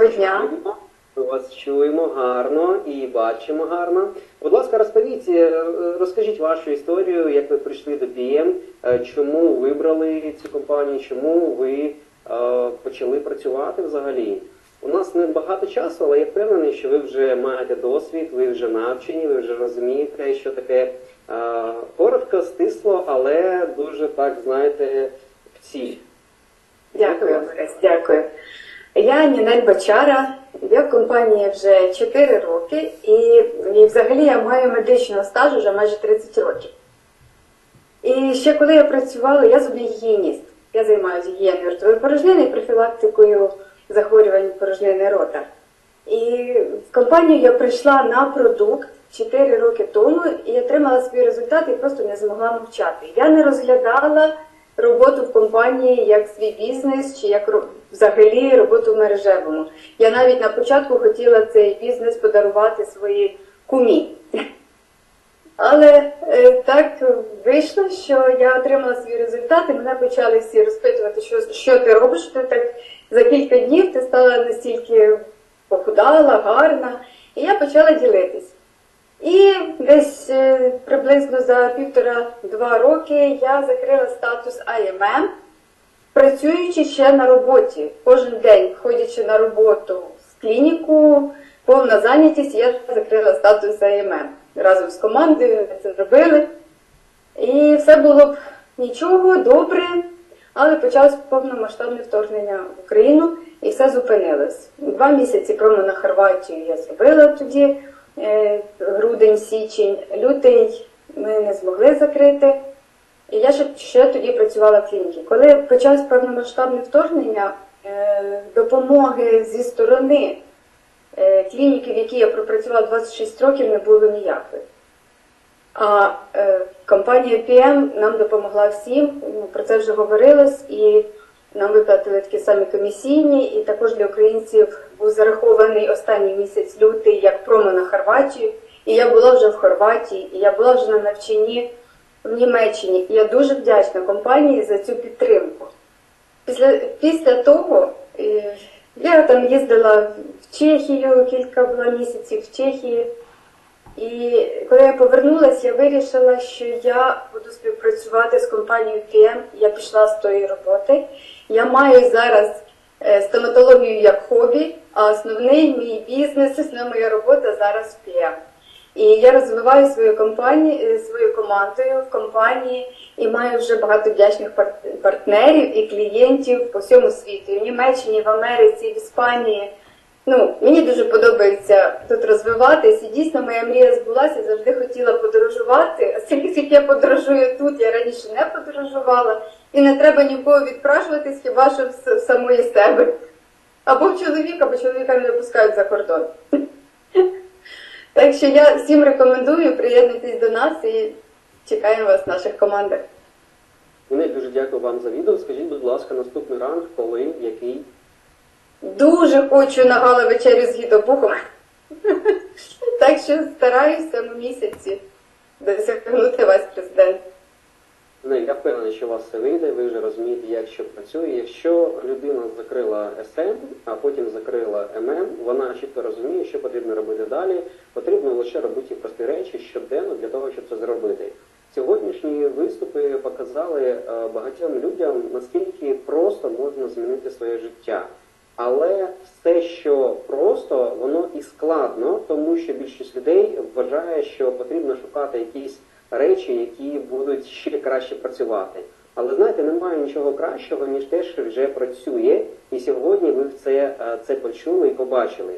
Доброго дня. Ми вас чуємо гарно і бачимо гарно. Будь ласка, розповіть, е, розкажіть вашу історію, як ви прийшли до PM, е, чому вибрали цю компанію, чому ви е, почали працювати взагалі. У нас не багато часу, але я впевнений, що ви вже маєте досвід, ви вже навчені, ви вже розумієте, що таке коротко, стисло, але дуже так, знаєте, в ціль. Дякую, Борис, дякую. Я Нінель Бачара, я в компанії вже 4 роки і, і взагалі я маю медичного стажу вже майже 30 років. І ще коли я працювала, я зубний гігієніст. Я займаюся гігієною ротової порожнини і профілактикою захворювань порожнини рота. І в компанію я прийшла на продукт 4 роки тому і отримала свій результат і просто не змогла мовчати. Я не розглядала роботу в компанії як свій бізнес чи як взагалі роботу в мережевому. Я навіть на початку хотіла цей бізнес подарувати своїй кумі. Але е, так вийшло, що я отримала свій результат, і мене почали всі розпитувати, що, що ти робиш. Ти так за кілька днів ти стала настільки похудала, гарна. І я почала ділитись. І десь е, приблизно за півтора-два роки я закрила статус IMM, працюючи ще на роботі. Кожен день, ходячи на роботу в клініку, повна зайнятість, я закрила статус IMM. Разом з командою ми це зробили. І все було б нічого, добре, але почалось повномасштабне вторгнення в Україну і все зупинилось. Два місяці промо на Хорватію я зробила тоді, грудень, січень, лютий ми не змогли закрити. І я ще, ще тоді працювала в клініці. Коли почалось повномасштабне вторгнення, е, допомоги зі сторони е, клініки, в якій я пропрацювала 26 років, не було ніякої. А е, компанія PM нам допомогла всім, про це вже говорилось, і нам виплатили такі самі комісійні, і також для українців був зарахований останній місяць лютий як промо на Хорватію. І я була вже в Хорватії, і я була вже на навчанні в Німеччині. І я дуже вдячна компанії за цю підтримку. Після, після того е, я там їздила в Чехію, кілька була місяців в Чехії. І коли я повернулася, я вирішила, що я буду співпрацювати з компанією PM. Я пішла з тої роботи. Я маю зараз е, стоматологію як хобі, а основний мій бізнес, основна моя робота зараз в. І я розвиваю свою компанію, е, свою командою в компанії і маю вже багато вдячних партнерів і клієнтів по всьому світу, і в Німеччині, в Америці, в Іспанії. Ну, мені дуже подобається тут розвиватись, і дійсно моя мрія збулася, завжди хотіла подорожувати. А скільки я подорожую тут, я раніше не подорожувала, і не треба нікого відпрашуватись, хіба що в самої себе. Або в чоловіка, бо чоловіка не випускають за кордон. Так що я всім рекомендую приєднуйтесь до нас і чекаємо вас в наших командах. Мене дуже дякую вам за відео. Скажіть, будь ласка, наступний ранг, коли, який? Дуже хочу на гала вечерю з гідобухом. Так що стараюся в цьому місяці досягнути вас, президент. Не, я впевнений, що у вас все вийде, ви вже розумієте, як що працює. Якщо людина закрила СМ, а потім закрила ММ, вона чітко розуміє, що потрібно робити далі. Потрібно лише робити прості речі щоденно для того, щоб це зробити. Сьогоднішні виступи показали е, багатьом людям, наскільки просто можна змінити своє життя. Але все, що просто, воно і складно, тому що більшість людей вважає, що потрібно шукати якісь речі, які будуть ще краще працювати. Але знаєте, немає нічого кращого, ніж те, що вже працює, і сьогодні ви це, е, це почули і побачили.